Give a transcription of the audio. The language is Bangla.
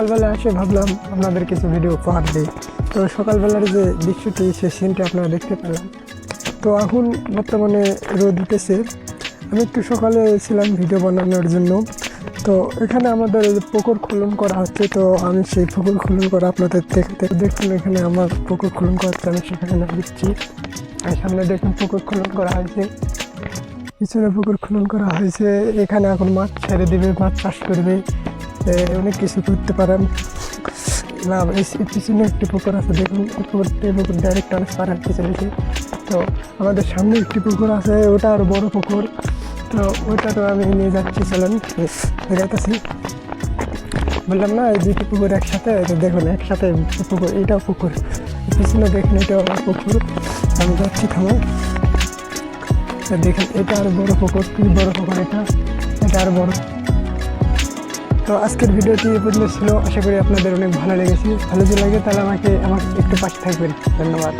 সকালবেলা এসে ভাবলাম আপনাদের কিছু ভিডিও উপহার দিই। তো সকালবেলার যে দৃশ্যটি, সে সিনটি আপনারা দেখতে পেলাম তো এখন বর্তমানে রোদ উঠেছে আমি একটু সকালে ছিলাম ভিডিও বানানোর জন্য। তো এখানে আমাদের পুকুর খনন করা হচ্ছে, তো আমি সেই পুকুর খনন করা আপনাদের দেখতে দেখুন, এখানে আমার পুকুর খনন করা হচ্ছে, আমি সেখানে দিচ্ছি। আর সামনে দেখুন পুকুর খনন করা হয়েছে। পিছনে পুকুর খনন করা হয়েছে। এখানে এখন মাছ ছেড়ে দিবে, মাছ চাষ করবে। অনেক কিছু করতে পারেন। না পিছনে একটি পুকুর আছে, দেখুন পুকুর ডাইরেক্ট ট্রান্সপারেন্ট চলেছে তো আমাদের সামনে একটি পুকুর আছে, ওটা আরও বড় পুকুর। তো ওটা তো আমি নিয়ে যাচ্ছি, চলেন, দেখাইতেছি। বললাম না, এই দুইটি পুকুর একসাথে দেখুন, একসাথে পুকুর, এটাও পুকুর। পিছনে দেখুন, এটাও আমার পুকুর। আমি যাচ্ছি থামো দেখুন, এটা আর বড় পুকুর, কি বড় পুকুর এটা? এটা আর বড়। তো আজকের ভিডিওটি এ পর্যন্ত ছিল। আশা করি আপনাদের অনেক ভালো লেগেছে। ভালো যদি লাগে তাহলে আমাকে আমাকে একটু পাশে থাকবেন। ধন্যবাদ।